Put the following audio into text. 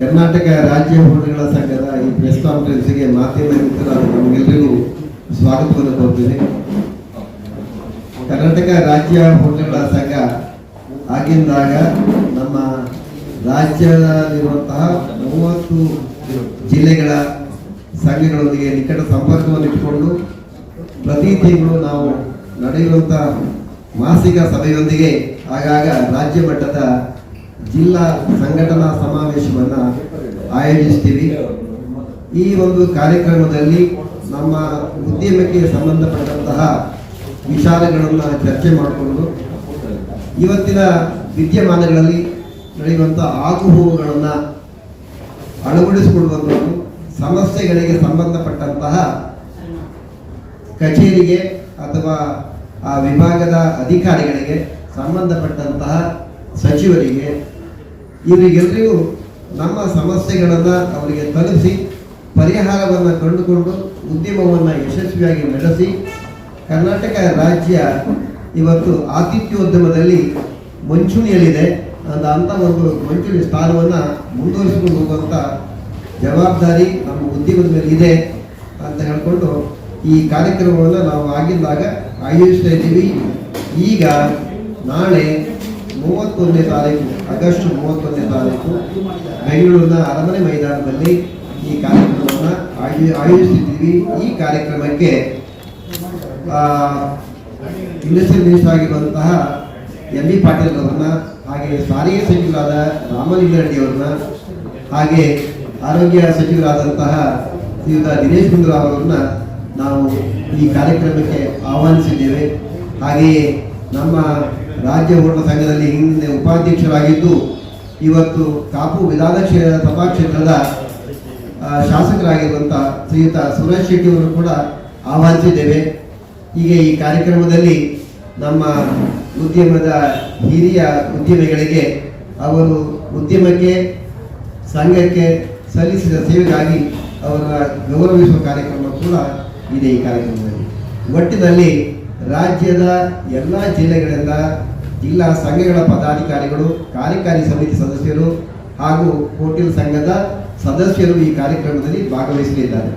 ಕರ್ನಾಟಕ ರಾಜ್ಯ ಹೋಟೆಲ್ಗಳ ಸಂಘದ ಈ ಪ್ರೆಸ್ ಕಾನ್ಫರೆನ್ಸ್ಗೆ ಮಾಧ್ಯಮ ಮಿತ್ರರ ನಮಗೆಲ್ಲರಿಗೂ ಸ್ವಾಗತವನ್ನು ಕೋರ್ತೇನೆ ಕರ್ನಾಟಕ ರಾಜ್ಯ ಹೋಟೆಲ್ಗಳ ಸಂಘ ಆಗಿಂದಾಗ ನಮ್ಮ ರಾಜ್ಯದಲ್ಲಿರುವಂತಹ ಮೂವತ್ತು ಜಿಲ್ಲೆಗಳ ಸಂಘಗಳೊಂದಿಗೆ ನಿಕಟ ಸಂಪರ್ಕವನ್ನು ಇಟ್ಟುಕೊಂಡು ಪ್ರತಿ ತಿಂಗಳು ನಾವು ನಡೆಯುವಂತಹ ಮಾಸಿಕ ಸಭೆಯೊಂದಿಗೆ ಆಗಾಗ ರಾಜ್ಯ ಮಟ್ಟದ ಜಿಲ್ಲಾ ಸಂಘಟನಾ ಸಮಾವೇಶವನ್ನು ಆಯೋಜಿಸ್ತೀವಿ. ಈ ಒಂದು ಕಾರ್ಯಕ್ರಮದಲ್ಲಿ ನಮ್ಮ ಉದ್ಯಮಕ್ಕೆ ಸಂಬಂಧಪಟ್ಟಂತಹ ವಿಚಾರಗಳನ್ನು ಚರ್ಚೆ ಮಾಡಿಕೊಂಡು ಇವತ್ತಿನ ವಿದ್ಯಮಾನಗಳಲ್ಲಿ ನಡೆಯುವಂಥ ಆಗುಹೋಗುಗಳನ್ನು ಅಳವಡಿಸಿಕೊಳ್ಳುವಂಥದ್ದು, ಸಮಸ್ಯೆಗಳಿಗೆ ಸಂಬಂಧಪಟ್ಟಂತಹ ಕಚೇರಿಗೆ ಅಥವಾ ಆ ವಿಭಾಗದ ಅಧಿಕಾರಿಗಳಿಗೆ ಸಂಬಂಧಪಟ್ಟಂತಹ ಸಚಿವರಿಗೆ ಇವರಿಗೆಲ್ಲರಿಗೂ ನಮ್ಮ ಸಮಸ್ಯೆಗಳನ್ನು ಅವರಿಗೆ ತಲುಪಿಸಿ, ಪರಿಹಾರವನ್ನು ಕಂಡುಕೊಂಡು, ಉದ್ಯಮವನ್ನು ಯಶಸ್ವಿಯಾಗಿ ನಡೆಸಿ, ಕರ್ನಾಟಕ ರಾಜ್ಯ ಇವತ್ತು ಆತಿಥ್ಯೋದ್ಯಮದಲ್ಲಿ ಮುಂಚೂಣಿಯಲ್ಲಿದೆ. ಅಂತ ಒಂದು ಮುಂಚೂಣಿ ಸ್ಥಾನವನ್ನು ಮುಂದುವರಿಸಿಕೊಂಡು ಹೋಗುವಂಥ ಜವಾಬ್ದಾರಿ ನಮ್ಮ ಉದ್ಯಮದ ಮೇಲೆ ಇದೆ ಅಂತ ಹೇಳ್ಕೊಂಡು ಈ ಕಾರ್ಯಕ್ರಮವನ್ನು ನಾವು ಆಗಿದ್ದಾಗ ಆಯೋಜಿಸ್ತಾ ಇದ್ದೀವಿ. ಈಗ ನಾಳೆ ಮೂವತ್ತೊಂದನೇ ತಾರೀಕು, ಆಗಸ್ಟ್ ಮೂವತ್ತೊಂದನೇ ತಾರೀಕು, ಬೆಂಗಳೂರಿನ ಅರಮನೆ ಮೈದಾನದಲ್ಲಿ ಈ ಕಾರ್ಯಕ್ರಮವನ್ನು ಆಯೋ, ಆಯೋಜಿಸಿದ್ದೀವಿ. ಈ ಕಾರ್ಯಕ್ರಮಕ್ಕೆ ಇಂಡಸ್ಟ್ರಿಯಲ್ ಮಿನಿಸ್ಟರ್ ಆಗಿರುವಂತಹ ಎಂ ಬಿ ಪಾಟೀಲ್ ಅವರನ್ನ, ಹಾಗೆ ಸಾರಿಗೆ ಸಚಿವರಾದ ರಾಮಲಿಂಗ ರೆಡ್ಡಿ ಹಾಗೆ ಆರೋಗ್ಯ ಸಚಿವರಾದಂತಹ ಶ್ರೀಯುತ ದಿನೇಶ್ ಗುಂಡೂರಾವ್ ಅವರನ್ನ ನಾವು ಈ ಕಾರ್ಯಕ್ರಮಕ್ಕೆ ಆಹ್ವಾನಿಸಿದ್ದೇವೆ. ಹಾಗೆಯೇ ನಮ್ಮ ರಾಜ್ಯ ಹೋರಾಟ ಸಂಘದಲ್ಲಿ ಹಿಂದೆ ಉಪಾಧ್ಯಕ್ಷರಾಗಿದ್ದು, ಇವತ್ತು ಕಾಪು ವಿಧಾನ ಕ್ಷೇತ್ರ ಸಭಾ ಕ್ಷೇತ್ರದ ಶಾಸಕರಾಗಿರುವಂಥ ಶ್ರೀಯುತ ಸುರೇಶ್ ಶೆಟ್ಟಿ ಅವರು ಕೂಡ ಆಹ್ವಾನಿಸಿದ್ದೇವೆ. ಹೀಗೆ ಈ ಕಾರ್ಯಕ್ರಮದಲ್ಲಿ ನಮ್ಮ ಉದ್ಯಮದ ಹಿರಿಯ ಉದ್ಯಮಿಗಳಿಗೆ, ಅವರು ಉದ್ಯಮಕ್ಕೆ, ಸಂಘಕ್ಕೆ ಸಲ್ಲಿಸಿದ ಸೇವೆಗಾಗಿ ಅವರ ಗೌರವಿಸುವ ಕಾರ್ಯಕ್ರಮ ಕೂಡ ಇದೆ ಈ ಕಾರ್ಯಕ್ರಮದಲ್ಲಿ. ಒಟ್ಟಿನಲ್ಲಿ ರಾಜ್ಯದ ಎಲ್ಲ ಜಿಲ್ಲೆಗಳಿಂದ ಜಿಲ್ಲಾ ಸಂಘಗಳ ಪದಾಧಿಕಾರಿಗಳು, ಕಾರ್ಯಕಾರಿ ಸಮಿತಿ ಸದಸ್ಯರು ಹಾಗೂ ಹೋಟೆಲ್ ಸಂಘದ ಸದಸ್ಯರು ಈ ಕಾರ್ಯಕ್ರಮದಲ್ಲಿ ಭಾಗವಹಿಸಲಿದ್ದಾರೆ.